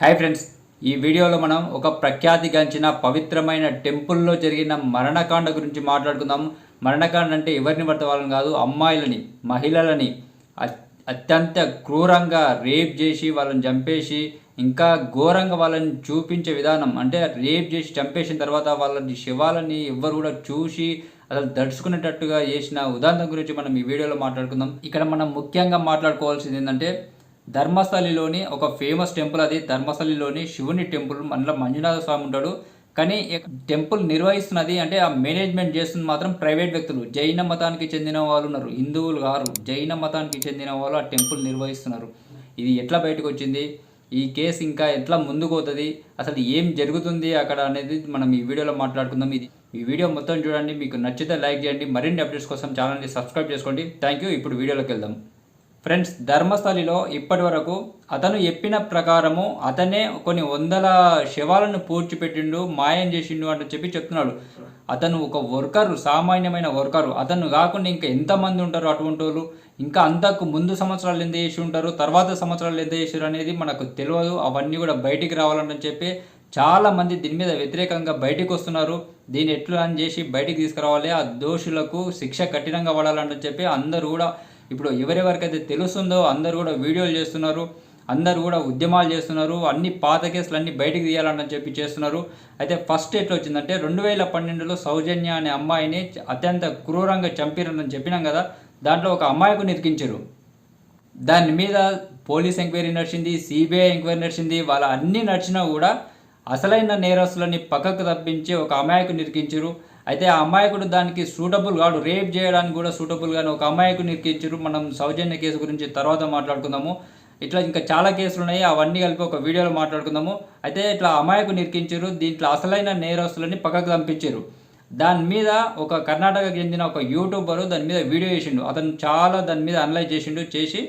Hi friends ఈ వీడియోలో మనం ఒక ప్రఖ్యాతిగాంచిన పవిత్రమైన టెంపుల్లో జరిగిన మరణకాండ గురించి మాట్లాడుకుందాం. మరణకాండ అంటే ఎవరిని పడితే వాళ్ళని కాదు అమ్మాయిలని మహిళలని అత్యంత క్రూరంగా రేప్ చేసి వాళ్ళని చంపేసి ఇంకా ఘోరంగా వాళ్ళని చూపించే విధానం అంటే రేప్ చేసి చంపేసిన తర్వాత వాళ్ళని శివాలని ఎవ్వరు కూడా చూసి అసలు దడుచుకునేటట్టుగా చేసిన ఉదాహరణ గురించి మనం ఈ వీడియోలో మాట్లాడుకుందాం. ఇక్కడ మనం ముఖ్యంగా మాట్లాడుకోవాల్సింది ఏంటంటే ధర్మస్థలిలోని ఒక ఫేమస్ టెంపుల్ అది. ధర్మస్థలిలోని శివుని టెంపుల్ అందులో మంజునాథ స్వామి ఉంటాడు. కానీ టెంపుల్ నిర్వహిస్తున్నది అంటే ఆ మేనేజ్మెంట్ చేస్తుంది మాత్రం ప్రైవేట్ వ్యక్తులు. జైన మతానికి చెందిన వాళ్ళు ఉన్నారు. హిందువులు గారు జైన మతానికి చెందిన వాళ్ళు ఆ టెంపుల్ నిర్వహిస్తున్నారు. ఇది ఎట్లా బయటకు వచ్చింది? ఈ కేసు ఇంకా ఎట్లా ముందుకు అవుతుంది అసలు ఏం జరుగుతుంది అక్కడ అనేది మనం ఈ వీడియోలో మాట్లాడుకుందాం. ఇది ఈ వీడియో మొత్తం చూడండి. మీకు నచ్చితే లైక్ చేయండి. మరిన్ని అప్డేట్స్ కోసం ఛానల్ని సబ్స్క్రైబ్ చేసుకోండి. థ్యాంక్ యూ ఇప్పుడు వీడియోలోకి వెళ్దాం. ఫ్రెండ్స్ ధర్మస్థలిలో ఇప్పటి వరకు అతను చెప్పిన ప్రకారము అతనే కొన్ని వందల శవాలను పూడ్చిపెట్టిండు మాయం చేసిండు అని చెప్పి చెప్తున్నాడు. అతను ఒక వర్కరు సామాన్యమైన వర్కరు. అతను కాకుండా ఇంకా ఎంతమంది ఉంటారు అటువంటి వాళ్ళు ఇంకా అంతకు ముందు సంవత్సరాలు ఎంత చేసి ఉంటారు? తర్వాత సంవత్సరాలు ఎంత చేసారు అనేది మనకు తెలియదు. అవన్నీ కూడా బయటికి రావాలని చెప్పి చాలా మంది దీని మీద వ్యతిరేకంగా బయటికి వస్తున్నారు. దీన్ని ఎట్లా అని చేసి బయటికి తీసుకురావాలి? ఆ దోషులకు శిక్ష కఠినంగా పడాలని చెప్పి అందరూ కూడా ఇప్పుడు ఎవరెవరికైతే తెలుస్తుందో అందరూ కూడా వీడియోలు చేస్తున్నారు అందరు కూడా ఉద్యమాలు చేస్తున్నారు అన్ని పాత కేసులు అన్ని బయటకు తీయాలని చెప్పి చేస్తున్నారు. అయితే ఫస్ట్ ఎట్లా వచ్చిందంటే రెండు వేల పన్నెండులో సౌజన్య అనే అమ్మాయిని అత్యంత క్రూరంగా చంపిరని చెప్పినాం కదా దాంట్లో ఒక అమ్మాయికు నిరికించారు. దాని మీద పోలీస్ ఎంక్వైరీ నడిచింది సిబిఐ ఎంక్వైరీ నడిచింది వాళ్ళ అన్నీ నడిచినా కూడా అసలైన నేరస్తులని పక్కకు తప్పించి ఒక అమాయకు నిరికించారు. అయితే ఆ అమాయకుడు దానికి సూటబుల్ కాడు. రేప్ చేయడానికి కూడా సూటబుల్ గాని ఒక అమాయకు నిరికించారు. మనం సౌజన్య కేసు గురించి తర్వాత మాట్లాడుకుందాము. ఇట్లా ఇంకా చాలా కేసులు ఉన్నాయి. అవన్నీ కలిపి ఒక వీడియోలో మాట్లాడుకుందాము. అయితే ఇట్లా అమాయకు నిరికించారు. దీంట్లో అసలైన నేరస్తులని పక్కకు పంపించారు దాని మీద ఒక కర్ణాటకకు చెందిన ఒక యూట్యూబరు దాని మీద వీడియో చేసిండు అతను చాలా దాని మీద అనలైజ్ చేసిండు. చేసి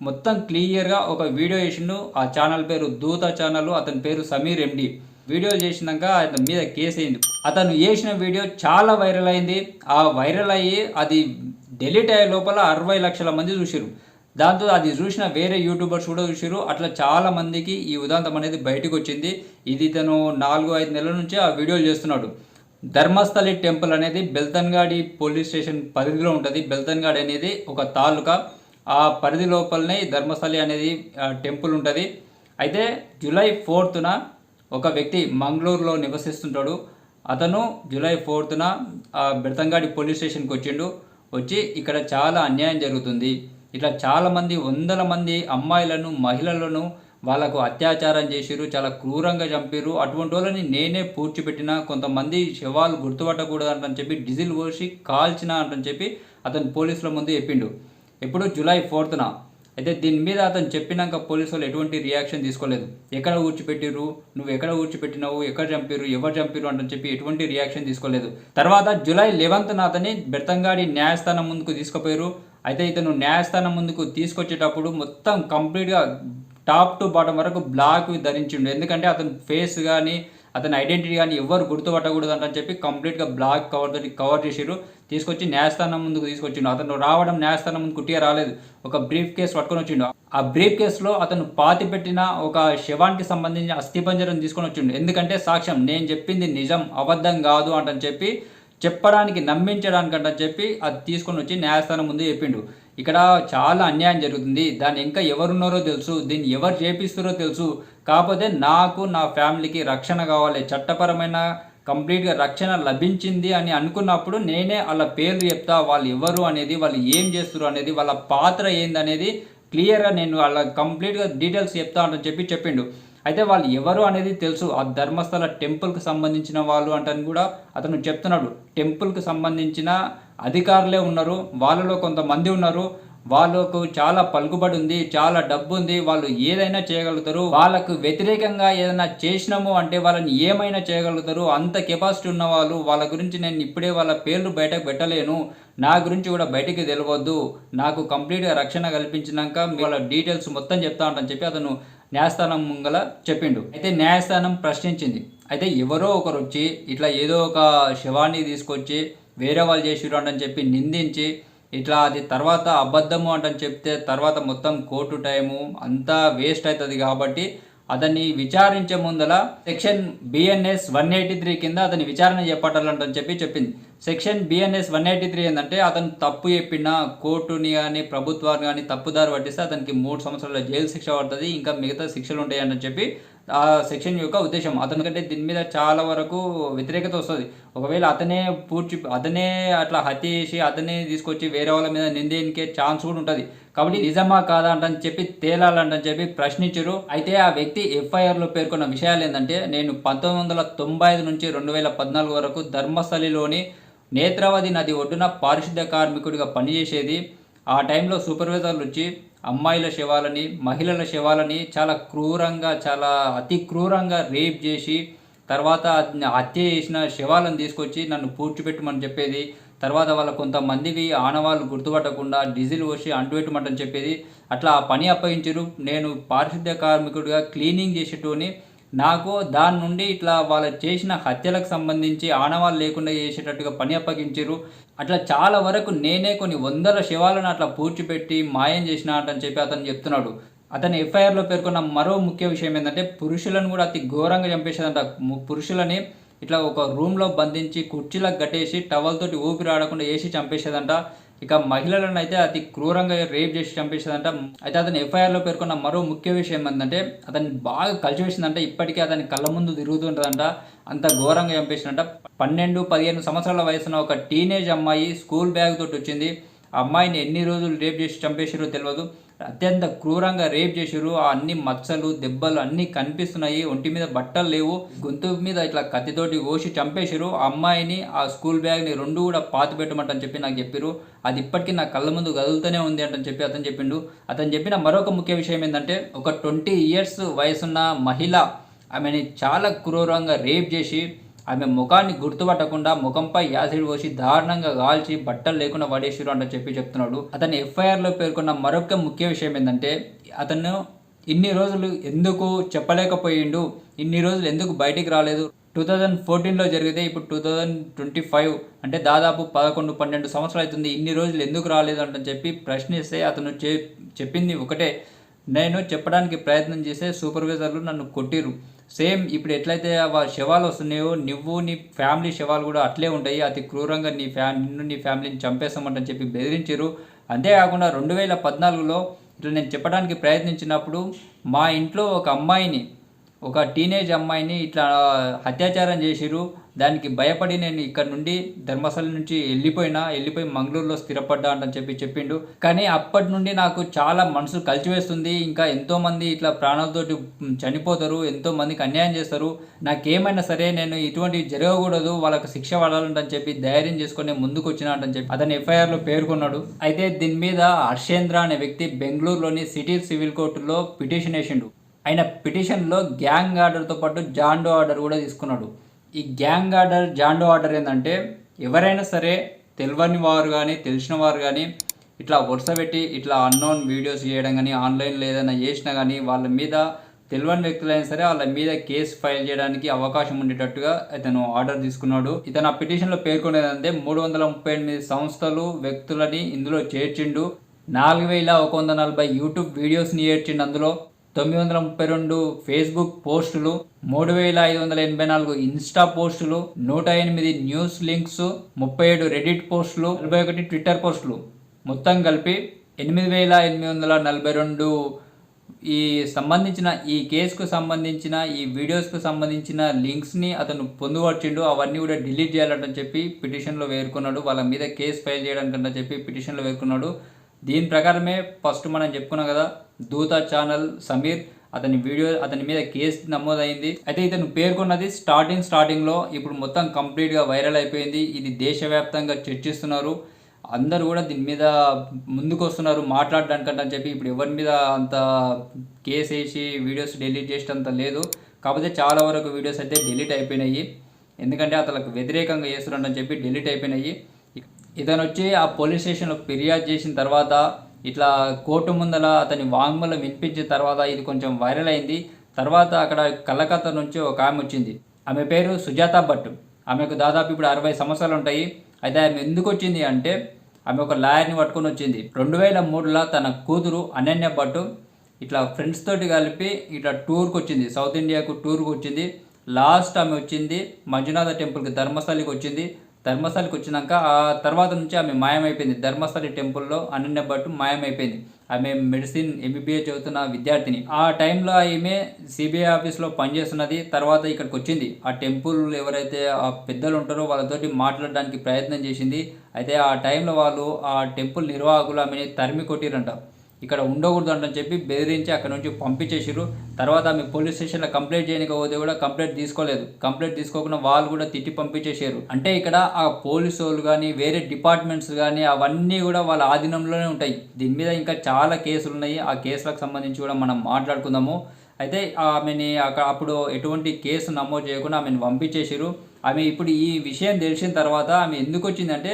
మొత్తం క్లియర్గా ఒక వీడియో చేసిండు ఆ ఛానల్ పేరు దూత ఛానల్. అతని పేరు సమీర్ ఎండి. వీడియోలు చేసినాక అతని మీద కేసు అయింది. అతను చేసిన వీడియో చాలా వైరల్ అయింది. ఆ వైరల్ అయ్యి అది డెలీట్ అయ్యే లోపల అరవై లక్షల మంది చూసిరు దాంతో అది చూసిన వేరే యూట్యూబర్స్ కూడా చూసిరు అట్లా చాలా మందికి ఈ ఉదాంతం అనేది బయటకు వచ్చింది. ఇది ఇతను నాలుగు ఐదు నెలల నుంచి ఆ వీడియోలు చేస్తున్నాడు. ధర్మస్థలి టెంపుల్ అనేది బెల్తన్గాడి పోలీస్ స్టేషన్ పరిధిలో ఉంటుంది. బెల్తన్గాడి అనేది ఒక తాలూకా. ఆ పరిధి లోపలనే ధర్మస్థలి అనేది టెంపుల్ ఉంటుంది. అయితే జూలై ఫోర్త్న ఒక వ్యక్తి మంగళూరులో నివసిస్తుంటాడు. అతను జూలై ఫోర్త్న ఆ పోలీస్ స్టేషన్కి వచ్చిండు. వచ్చి ఇక్కడ చాలా అన్యాయం జరుగుతుంది. ఇట్లా చాలామంది వందల మంది అమ్మాయిలను మహిళలను వాళ్ళకు అత్యాచారం చేసిరు చాలా క్రూరంగా చంపారు అటువంటి వాళ్ళని నేనే పూడ్చిపెట్టిన కొంతమంది శవాలు గుర్తుపట్టకూడదు అంటని చెప్పి డీజిల్ పోసి కాల్చిన అంటని చెప్పి అతను పోలీసుల ముందు చెప్పిండు. ఎప్పుడు జూలై ఫోర్త్న అయితే దీని మీద అతను చెప్పినాక పోలీసు వాళ్ళు ఎటువంటి రియాక్షన్ తీసుకోలేదు. ఎక్కడ ఊడ్చిపెట్టిరు నువ్వు ఎక్కడ ఊడ్చిపెట్టినావు? ఎక్కడ చంపిరు ఎవరు చంపిరు అంటని చెప్పి ఎటువంటి రియాక్షన్ తీసుకోలేదు. తర్వాత జూలై లెవెన్త్న అతని బెర్తంగాడి న్యాయస్థానం ముందుకు తీసుకుపోయారు. అయితే ఇతను న్యాయస్థానం ముందుకు తీసుకొచ్చేటప్పుడు మొత్తం కంప్లీట్గా టాప్ టు బాటం వరకు బ్లాక్ ధరించిండు. ఎందుకంటే అతని ఫేస్ కానీ అతని ఐడెంటిటీ కానీ ఎవరు గుర్తుపట్టకూడదు అంటని చెప్పి కంప్లీట్గా బ్లాక్ కవర్ కవర్ చేసిరు తీసుకొచ్చి న్యాయస్థానం ముందుకు తీసుకొచ్చిండు. అతను రావడం న్యాయస్థానం ముందు కుట్టిగా రాలేదు. ఒక బ్రీఫ్ కేసు పట్టుకొని వచ్చిండు. ఆ బ్రీఫ్ కేసులో అతను పాతి పెట్టిన ఒక శవానికి సంబంధించిన అస్థిపంజరం తీసుకొని వచ్చిండు. ఎందుకంటే సాక్ష్యం నేను చెప్పింది నిజం అబద్ధం కాదు అంటని చెప్పి చెప్పడానికి నమ్మించడానికంటని చెప్పి అది తీసుకొని వచ్చి న్యాయస్థానం ముందు చెప్పిండు. ఇక్కడ చాలా అన్యాయం జరుగుతుంది. దాన్ని ఇంకా ఎవరున్నారో తెలుసు దీన్ని ఎవరు చేపిస్తారో తెలుసు. కాకపోతే నాకు నా ఫ్యామిలీకి రక్షణ కావాలి. చట్టపరమైన కంప్లీట్గా రక్షణ లభించింది అని అనుకున్నప్పుడు నేనే వాళ్ళ పేర్లు చెప్తా వాళ్ళు ఎవరు అనేది వాళ్ళు ఏం చేస్తారు అనేది వాళ్ళ పాత్ర ఏందనేది క్లియర్గా నేను వాళ్ళ కంప్లీట్గా డీటెయిల్స్ చెప్తా అని చెప్పి చెప్పిండు. అయితే వాళ్ళు ఎవరు అనేది తెలుసు. ఆ ధర్మస్థల టెంపుల్కి సంబంధించిన వాళ్ళు అంటని కూడా అతను చెప్తున్నాడు. టెంపుల్కి సంబంధించిన అధికారులే ఉన్నారు. వాళ్ళలో కొంతమంది ఉన్నారు. వాళ్ళకు చాలా పలుకుబడి ఉంది చాలా డబ్బు ఉంది వాళ్ళు ఏదైనా చేయగలుగుతారు. వాళ్ళకు వ్యతిరేకంగా ఏదైనా చేసినాము అంటే వాళ్ళని ఏమైనా చేయగలుగుతారు. అంత కెపాసిటీ ఉన్న వాళ్ళు వాళ్ళ గురించి నేను ఇప్పుడే వాళ్ళ పేర్లు బయటకు పెట్టలేను. నా గురించి కూడా బయటికి తెలియవద్దు నాకు కంప్లీట్గా రక్షణ కల్పించినాక వాళ్ళ డీటెయిల్స్ మొత్తం చెప్తా ఉంటాను చెప్పి అతను న్యాయస్థానం ముంగల చెప్పిండు. అయితే న్యాయస్థానం ప్రశ్నించింది. అయితే ఎవరో ఒకరు వచ్చి ఇట్లా ఏదో ఒక శవాన్ని తీసుకొచ్చి వేరే వాళ్ళు చేసిరు అని చెప్పి నిందించి ఇట్లా అది తర్వాత అబద్ధము అంటని చెప్తే తర్వాత మొత్తం కోర్టు టైము అంతా వేస్ట్ అవుతుంది కాబట్టి అతన్ని విచారించే ముందల section BNS one eighty three కింద అతని విచారణ చేపట్టాలంటని చెప్పి చెప్పింది. Section BNS one eighty three ఏంటంటే అతను తప్పు చెప్పిన కోర్టుని కానీ ప్రభుత్వాన్ని కానీ తప్పుదారు పట్టిస్తే అతనికి మూడు సంవత్సరాల జైలు శిక్ష పడుతుంది ఇంకా మిగతా శిక్షలు ఉంటాయి అని చెప్పి ఆ సెక్షన్ యొక్క ఉద్దేశం. అతని కంటే దీని మీద చాలా వరకు వ్యతిరేకత వస్తుంది. ఒకవేళ అతనే పూడ్చి అతనే అట్లా హత్య చేసి అతనే తీసుకొచ్చి వేరే వాళ్ళ మీద నిందేనికే ఛాన్స్ కూడా ఉంటుంది. కాబట్టి నిజమా కాదా అంటని చెప్పి తేలాలంటని చెప్పి ప్రశ్నించరు. అయితే ఆ వ్యక్తి ఎఫ్ఐఆర్లో పేర్కొన్న విషయాలు ఏంటంటే నేను పంతొమ్మిది వందల తొంభై ఐదు నుంచి రెండు వేల పద్నాలుగు వరకు ధర్మస్థలిలోని నేత్రావతి నది ఒడ్డున పారిశుద్ధ కార్మికుడిగా పనిచేసేది. ఆ టైంలో సూపర్వైజర్లు వచ్చి అమ్మాయిల శవాలని మహిళల శవాలని చాలా క్రూరంగా చాలా అతి క్రూరంగా రేప్ చేసి తర్వాత హత్య చేసిన శవాలను తీసుకొచ్చి నన్ను పూడ్చిపెట్టమని చెప్పేది తర్వాత వాళ్ళ కొంతమందికి ఆనవాళ్ళు గుర్తుపట్టకుండా డీజిల్ పోసి అంటుపెట్టమంటని చెప్పేది అట్లా ఆ పని అప్పగించారు. నేను పారిశుద్ధ్య కార్మికుడిగా క్లీనింగ్ చేసేటోని నాకు దాని నుండి ఇట్లా వాళ్ళు చేసిన హత్యలకు సంబంధించి ఆనవాళ్ళు లేకుండా చేసేటట్టుగా పని అప్పగించారు అట్లా చాలా వరకు నేనే కొన్ని వందల శవాలను అట్లా పూడ్చిపెట్టి మాయం చేసిన అని చెప్పి అతను చెప్తున్నాడు. అతని ఎఫ్ఐఆర్లో పేర్కొన్న మరో ముఖ్య విషయం ఏంటంటే పురుషులను కూడా అతి ఘోరంగా చంపేసేదంట. ము- పురుషులని ఇట్లా ఒక రూమ్లో బంధించి కుర్చీలకు కట్టేసి టవల్ తోటి ఊపిరి ఆడకుండా వేసి చంపేసేదంట. ఇక మహిళలను అయితే అతి క్రూరంగా రేప్ చేసి చంపేసిందంట అయితే అతని ఎఫ్ఐఆర్లో పేర్కొన్న మరో ముఖ్య విషయం ఏంటంటే అతన్ని బాగా కలిసివేసిందంట ఇప్పటికే అతని కళ్ళ ముందు తిరుగుతుంటుందంట. అంత ఘోరంగా చంపేసిందంట. పన్నెండు పదిహేను సంవత్సరాల వయసున్న ఒక టీనేజ్ అమ్మాయి స్కూల్ బ్యాగ్ తోటి వచ్చింది. ఆ అమ్మాయిని ఎన్ని రోజులు రేప్ చేసి చంపేసిరో తెలియదు అత్యంత క్రూరంగా రేప్ చేసారు ఆ అన్ని మచ్చలు దెబ్బలు అన్నీ కనిపిస్తున్నాయి. ఒంటి మీద బట్టలు లేవు. గొంతు మీద ఇట్లా కత్తితోటి కోసి చంపేసిరు ఆ అమ్మాయిని ఆ స్కూల్ బ్యాగ్ని రెండు కూడా పాతి పెట్టమంటని చెప్పి నాకు చెప్పారు అది ఇప్పటికీ నా కళ్ళ ముందు కదులుతూనే ఉంది అంటని చెప్పి అతను చెప్పిండు. అతను చెప్పిన మరొక ముఖ్య విషయం ఏంటంటే ఒక ట్వంటీ ఇయర్స్ వయసున్న మహిళ ఆమెని చాలా క్రూరంగా రేప్ చేసి ఆమె ముఖాన్ని గుర్తుపట్టకుండా ముఖంపై యాసిడ్ పోసి దారుణంగా కాల్చి బట్టలు లేకుండా పడేసిరు అంట చెప్పి చెప్తున్నాడు. అతని ఎఫ్ఐఆర్లో పేర్కొన్న మరొక ముఖ్య విషయం ఏంటంటే అతను ఇన్ని రోజులు ఎందుకు చెప్పలేకపోయిండు ఇన్ని రోజులు ఎందుకు బయటికి రాలేదు? టూ థౌజండ్ ఫోర్టీన్లో జరిగితే ఇప్పుడు టూ థౌజండ్ ట్వంటీ ఫైవ్ అంటే దాదాపు పదకొండు పన్నెండు సంవత్సరాలు అవుతుంది ఇన్ని రోజులు ఎందుకు రాలేదు అంటని చెప్పి ప్రశ్నిస్తే అతను చె చెప్పింది ఒకటే. నేను చెప్పడానికి ప్రయత్నం చేసే సూపర్వైజర్లు నన్ను కొట్టిరు సేమ్ ఇప్పుడు ఎట్లయితే ఆ శవాలు వస్తున్నాయో నువ్వు నీ ఫ్యామిలీ శవాలు కూడా అట్లే ఉంటాయి. అతి క్రూరంగా నీ ఫ్యా నిన్ను నీ ఫ్యామిలీని చంపేస్తామంటని చెప్పి బెదిరించారు. అంతేకాకుండా రెండు వేల పద్నాలుగులో ఇట్లా నేను చెప్పడానికి ప్రయత్నించినప్పుడు మా ఇంట్లో ఒక అమ్మాయిని ఒక టీనేజ్ అమ్మాయిని ఇట్లా అత్యాచారం చేసిరు దానికి భయపడి నేను ఇక్కడ నుండి ధర్మస్థలం నుంచి వెళ్ళిపోయినా వెళ్ళిపోయి మంగళూరులో స్థిరపడ్డా అని చెప్పి చెప్పిండు. కానీ అప్పటి నుండి నాకు చాలా మనసు కలిచివేస్తుంది. ఇంకా ఎంతోమంది ఇట్లా ప్రాణాలతోటి చనిపోతారు ఎంతోమందికి అన్యాయం చేస్తారు. నాకేమైనా సరే నేను ఇటువంటివి జరగకూడదు వాళ్ళకు శిక్ష పడాలంటని చెప్పి ధైర్యం చేసుకుని ముందుకు వచ్చిన చెప్పి అతని ఎఫ్ఐఆర్లో పేర్కొన్నాడు. అయితే దీని మీద హర్షేంద్ర అనే వ్యక్తి బెంగళూరులోని సిటీ సివిల్ కోర్టులో పిటిషన్ వేసిండు. ఆయన పిటిషన్లో గ్యాంగ్ ఆర్డర్తో పాటు జాండో ఆర్డర్ కూడా తీసుకున్నాడు. ఈ గ్యాంగ్ ఆర్డర్ జాండో ఆర్డర్ ఏంటంటే ఎవరైనా సరే తెలియని వారు కానీ తెలిసిన వారు కానీ ఇట్లా వరుస పెట్టి ఇట్లా అన్నోన్ వీడియోస్ చేయడం కానీ ఆన్లైన్లో ఏదైనా చేసినా కానీ వాళ్ళ మీద తెలియని వ్యక్తులైనా సరే వాళ్ళ మీద కేసు ఫైల్ చేయడానికి అవకాశం ఉండేటట్టుగా ఇతను ఆర్డర్ తీసుకున్నాడు. ఇతను ఆ పిటిషన్లో పేర్కొనేదంటే మూడు వందల ముప్పై ఎనిమిది సంస్థలు వ్యక్తులని ఇందులో చేర్చిండు. నాలుగు వేల ఒక వంద నలభై యూట్యూబ్ వీడియోస్ని చేర్చిండు అందులో. తొమ్మిది వందల ముప్పై రెండు ఫేస్బుక్ పోస్టులు మూడు వేల ఐదు వందల ఎనభై నాలుగు ఇన్స్టా పోస్టులు నూట ఎనిమిది న్యూస్ లింక్స్ ముప్పై ఏడు రెడిట్ పోస్టులు నలభై ఒకటి ట్విట్టర్ పోస్టులు. మొత్తం కలిపి ఎనిమిది వేల ఎనిమిది వందల నలభై రెండు. ఈ సంబంధించిన ఈ కేసుకు సంబంధించిన ఈ వీడియోస్కు సంబంధించిన లింక్స్ని అతను పొందుపరిచిండు అవన్నీ కూడా డిలీట్ చేయాలంటని చెప్పి పిటిషన్లో వేర్కొన్నాడు. వాళ్ళ మీద కేసు ఫైల్ చేయడానికంటే చెప్పి పిటిషన్లో వేర్కొన్నాడు. దీని ప్రకారమే ఫస్ట్ మనం చెప్పుకున్నాం కదా దూత ఛానల్ సమీర్ అతని వీడియో అతని మీద కేసు నమోదైంది. అయితే ఇతను పేర్కొన్నది స్టార్టింగ్ స్టార్టింగ్లో ఇప్పుడు మొత్తం కంప్లీట్గా వైరల్ అయిపోయింది. ఇది దేశవ్యాప్తంగా చర్చిస్తున్నారు. అందరూ కూడా దీని మీద ముందుకు వస్తున్నారు మాట్లాడడానికంటే అని చెప్పి ఇప్పుడు ఎవరి మీద అంత కేసు వేసి వీడియోస్ డిలీట్ చేసేటంత లేదు. కాకపోతే చాలా వరకు వీడియోస్ అయితే డిలీట్ అయిపోయినాయి. ఎందుకంటే అతనికి వ్యతిరేకంగా చేస్తున్నారని చెప్పి డిలీట్ అయిపోయినాయి. ఇతను వచ్చి ఆ పోలీస్ స్టేషన్లో ఫిర్యాదు చేసిన తర్వాత ఇట్లా కోర్టు ముందల అతని వాంగ్మూలం వినిపించిన తర్వాత ఇది కొంచెం వైరల్ అయింది. తర్వాత అక్కడ కలకత్తా నుంచి ఒక ఆమె వచ్చింది. ఆమె పేరు సుజాత భట్ ఆమెకు దాదాపు ఇప్పుడు అరవై సంవత్సరాలు ఉంటాయి. అయితే ఆమె ఎందుకు వచ్చింది అంటే ఆమె ఒక లాయర్ని పట్టుకొని వచ్చింది. రెండు వేల మూడులో తన కూతురు అనన్య భట్ ఇట్లా ఫ్రెండ్స్ తోటి కలిపి ఇట్లా టూర్కి వచ్చింది. సౌత్ ఇండియాకు టూర్కి వచ్చింది. లాస్ట్ ఆమె వచ్చింది. మంజునాథ టెంపుల్కి ధర్మస్థలికి వచ్చింది. ధర్మస్థలికి వచ్చినాక ఆ తర్వాత నుంచి ఆమె మాయమైపోయింది. ధర్మస్థలి టెంపుల్లో అనన్య భట్ మాయమైపోయింది. ఆమె మెడిసిన్ ఎంబీబీఏ చదువుతున్న విద్యార్థిని. ఆ టైంలో ఆమె సిబిఐ ఆఫీస్లో పనిచేస్తున్నది. తర్వాత ఇక్కడికి వచ్చింది ఆ టెంపుల్ ఎవరైతే ఆ పెద్దలు ఉంటారో వాళ్ళతోటి మాట్లాడడానికి ప్రయత్నం చేసింది. అయితే ఆ టైంలో వాళ్ళు ఆ టెంపుల్ నిర్వాహకులు ఆమెని తరిమి కొట్టిరంట. ఇక్కడ ఉండకూడదు అంటని చెప్పి బెదిరించి అక్కడ నుంచి పంపించేసారు తర్వాత ఆమె పోలీస్ స్టేషన్లో కంప్లైంట్ చేయడానికి పోతే కూడా కంప్లైంట్ తీసుకోలేదు. కంప్లైంట్ తీసుకోకుండా వాళ్ళు కూడా తిట్టి పంపించేసారు అంటే ఇక్కడ ఆ పోలీసు వాళ్ళు కానీ వేరే డిపార్ట్మెంట్స్ కానీ అవన్నీ కూడా వాళ్ళ ఆధీనంలోనే ఉంటాయి. దీని మీద ఇంకా చాలా కేసులు ఉన్నాయి. ఆ కేసులకు సంబంధించి కూడా మనం మాట్లాడుకుందాము. అయితే ఆమెని అక్కడ అప్పుడు ఎటువంటి కేసు నమోదు చేయకుండా ఆమెను పంపించేసారు ఆమె ఇప్పుడు ఈ విషయం తెలిసిన తర్వాత ఆమె ఎందుకు వచ్చిందంటే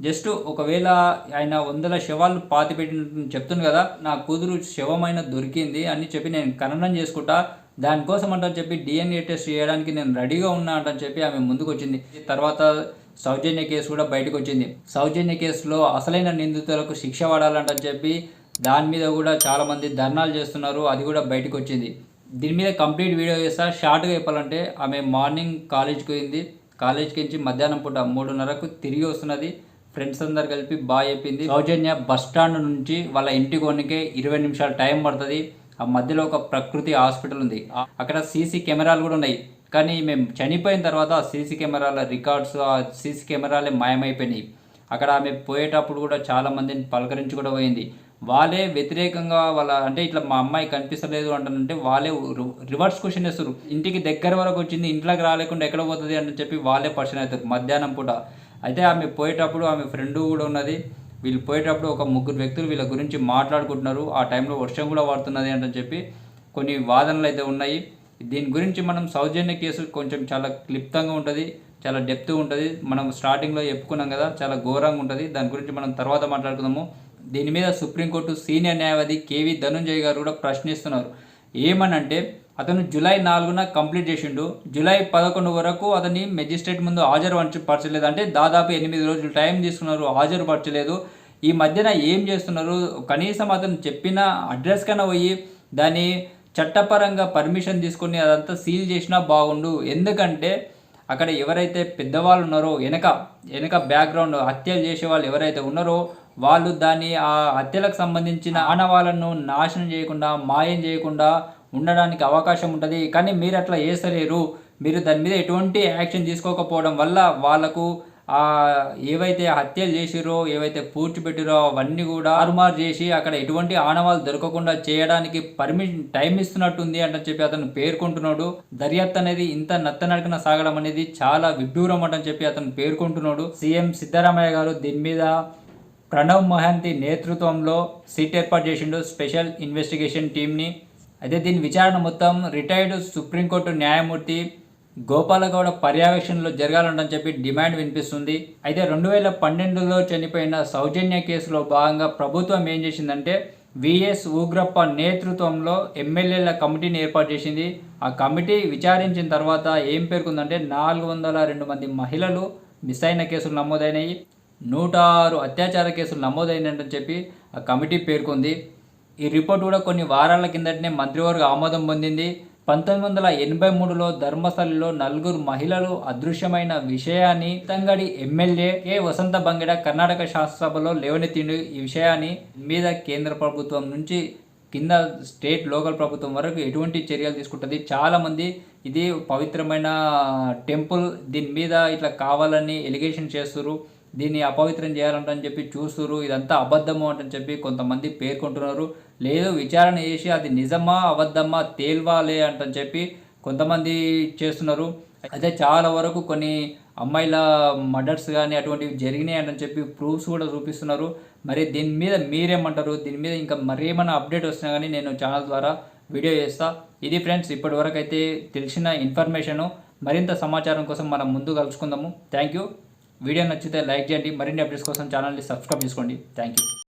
జస్ట్ ఒకవేళ ఆయన వందల శవాలు పాతి పెట్టినట్టు చెప్తుంది కదా నా కూతురు శవమైన దొరికింది అని చెప్పి నేను ఖననం చేసుకుంటా దానికోసం అంటని చెప్పి డిఎన్ఏ టెస్ట్ చేయడానికి నేను రెడీగా ఉన్నా అంటని చెప్పి ఆమె ముందుకు వచ్చింది తర్వాత సౌజన్య కేసు కూడా బయటకు వచ్చింది సౌజన్య కేసులో అసలైన నిందితులకు శిక్ష పడాలంటని చెప్పి దాని మీద కూడా చాలామంది ధర్నాలు చేస్తున్నారు అది కూడా బయటకు వచ్చింది దీని మీద కంప్లీట్ వీడియో చేస్తా షార్ట్గా చెప్పాలంటే ఆమె మార్నింగ్ కాలేజ్కి పోయింది. కాలేజ్కి నుంచి మధ్యాహ్నం పూట మూడున్నరకు తిరిగి వస్తున్నది. ఫ్రెండ్స్ అందరు కలిపి బాగా చెప్పింది. సౌజన్య బస్ స్టాండ్ నుంచి వాళ్ళ ఇంటి కొనికే ఇరవై నిమిషాలు టైం పడుతుంది. ఆ మధ్యలో ఒక ప్రకృతి హాస్పిటల్ ఉంది. అక్కడ సీసీ కెమెరాలు కూడా ఉన్నాయి. కానీ మేము చనిపోయిన తర్వాత సీసీ కెమెరాల రికార్డ్స్ ఆ సీసీ కెమెరాలే మాయమైపోయినాయి. అక్కడ ఆమె పోయేటప్పుడు కూడా చాలా మందిని పలకరించి కూడా పోయింది. వాళ్ళే వ్యతిరేకంగా వాళ్ళ అంటే ఇట్లా మా అమ్మాయి కనిపిస్తలేదు అంటానంటే వాళ్ళే రివర్స్ క్వశ్చన్ వేస్తారు ఇంటికి దగ్గర వరకు వచ్చింది ఇంట్లోకి రాలేకుండా ఎక్కడ పోతుంది అని చెప్పి వాళ్ళే పర్సన్ అవుతారు మధ్యాహ్నం పూట. అయితే ఆమె పోయేటప్పుడు ఆమె ఫ్రెండ్ కూడా ఉన్నది. వీళ్ళు పోయేటప్పుడు ఒక ముగ్గురు వ్యక్తులు వీళ్ళ గురించి మాట్లాడుకుంటున్నారు. ఆ టైంలో వర్షం కూడా పడుతున్నది అని చెప్పి కొన్ని వాదనలు అయితే ఉన్నాయి. దీని గురించి మనం సౌజన్య కేసు కొంచెం చాలా క్లిప్తంగా ఉంటుంది చాలా డెప్త్ ఉంటుంది. మనం స్టార్టింగ్లో చెప్పుకున్నాం కదా చాలా ఘోరంగా ఉంటుంది. దాని గురించి మనం తర్వాత మాట్లాడుకుందాము. దీని మీద సుప్రీంకోర్టు సీనియర్ న్యాయవాది కేవీ ధనుంజయ్ గారు కూడా ప్రశ్నిస్తున్నారు. ఏమనంటే అతను జూలై నాలుగున కంప్లీట్ చేసిండు. జూలై పదకొండు వరకు అతన్ని మెజిస్ట్రేట్ ముందు హాజరు పరచలేదు అంటే దాదాపు ఎనిమిది రోజులు టైం తీసుకున్నారు హాజరు పరచలేదు ఈ మధ్యన ఏం చేస్తున్నారు? కనీసం అతను చెప్పిన అడ్రస్ కన్నా పోయి దాన్ని చట్టపరంగా పర్మిషన్ తీసుకొని అదంతా సీల్ చేసినా బాగుండు. ఎందుకంటే అక్కడ ఎవరైతే పెద్దవాళ్ళు ఉన్నారో వెనక వెనక బ్యాక్గ్రౌండ్ హత్యలు చేసే వాళ్ళు ఎవరైతే ఉన్నారో వాళ్ళు దాన్ని ఆ హత్యలకు సంబంధించిన ఆనవాళ్ళను నాశనం చేయకుండా మాయం చేయకుండా ఉండడానికి అవకాశం ఉంటుంది. కానీ మీరు అట్లా చేస్తలేరు మీరు దాని మీద ఎటువంటి యాక్షన్ తీసుకోకపోవడం వల్ల వాళ్ళకు ఏవైతే హత్యలు చేసిరో ఏవైతే పూడ్చిపెట్టిరో అవన్నీ కూడా ఆరుమారు చేసి అక్కడ ఎటువంటి ఆనవాళ్ళు దొరకకుండా చేయడానికి పర్మిషన్ టైం ఇస్తున్నట్టుంది అంటని చెప్పి అతను పేర్కొంటున్నాడు. దర్యాప్తు అనేది ఇంత నత్తనడకన సాగడం అనేది చాలా విడ్డూరం అంటని చెప్పి అతను పేర్కొంటున్నాడు. సీఎం సిద్ధరామయ్య గారు దీని మీద ప్రణవ్ మహంతి నేతృత్వంలో సీట్ ఏర్పాటు చేసిండు. స్పెషల్ ఇన్వెస్టిగేషన్ టీంని అయితే దీని విచారణ మొత్తం రిటైర్డ్ సుప్రీంకోర్టు న్యాయమూర్తి గోపాలగౌడ పర్యవేక్షణలో జరగాలంటని చెప్పి డిమాండ్ వినిపిస్తుంది. అయితే రెండు వేల పన్నెండులో చనిపోయిన సౌజన్య కేసులో భాగంగా ప్రభుత్వం ఏం చేసిందంటే విఎస్ ఉగ్రప్ప నేతృత్వంలో ఎమ్మెల్యేల కమిటీని ఏర్పాటు చేసింది. ఆ కమిటీ విచారించిన తర్వాత ఏం పేర్కొందంటే నాలుగు వందల రెండు మంది మహిళలు మిస్ అయిన కేసులు నమోదైనాయి. నూట ఆరు అత్యాచార కేసులు నమోదైనని చెప్పి ఆ కమిటీ పేర్కొంది. ఈ రిపోర్ట్ కూడా కొన్ని వారాల కిందటనే మంత్రివర్గ ఆమోదం పొందింది. పంతొమ్మిది వందల ఎనభై మూడులో ధర్మస్థలిలో నలుగురు మహిళలు అదృశ్యమైన విషయాన్ని తంగడి ఎమ్మెల్యే కె. వసంత బంగెడ కర్ణాటక శాసనసభలో లేవనెత్తిండు. ఈ విషయాన్ని మీద కేంద్ర ప్రభుత్వం నుంచి కింద స్టేట్ లోకల్ ప్రభుత్వం వరకు ఎటువంటి చర్యలు తీసుకుంటుంది? చాలామంది ఇది పవిత్రమైన టెంపుల్ దీని మీద ఇట్లా కావాలని ఎలిగేషన్ చేస్తారు దీన్ని అపవిత్రం చేయాలంటని చెప్పి చూస్తున్నారు ఇదంతా అబద్ధము అంటని చెప్పి కొంతమంది పేర్కొంటున్నారు. లేదు విచారణ చేసి అది నిజమా అబద్ధమా తేల్వాలే అంటని చెప్పి కొంతమంది చేస్తున్నారు. అయితే చాలా వరకు కొన్ని అమ్మాయిల మర్డర్స్ కానీ అటువంటివి జరిగినాయి అని చెప్పి ప్రూఫ్స్ కూడా చూపిస్తున్నారు. మరి దీని మీద మీరేమంటారు? దీని మీద ఇంకా మరేమైనా అప్డేట్ వస్తున్నా కానీ నేను ఛానల్ ద్వారా వీడియో చేస్తా. ఇది ఫ్రెండ్స్ ఇప్పటి వరకు అయితే తెలిసిన ఇన్ఫర్మేషను. మరింత సమాచారం కోసం మనం ముందు కలుసుకుందాము. Thank you. వీడియో నచ్చితే లైక్ చేయండి. మరిన్ని అప్డేట్స్ కోసం ఛానల్ని సబ్స్క్రైబ్ చేసుకోండి. Thank you.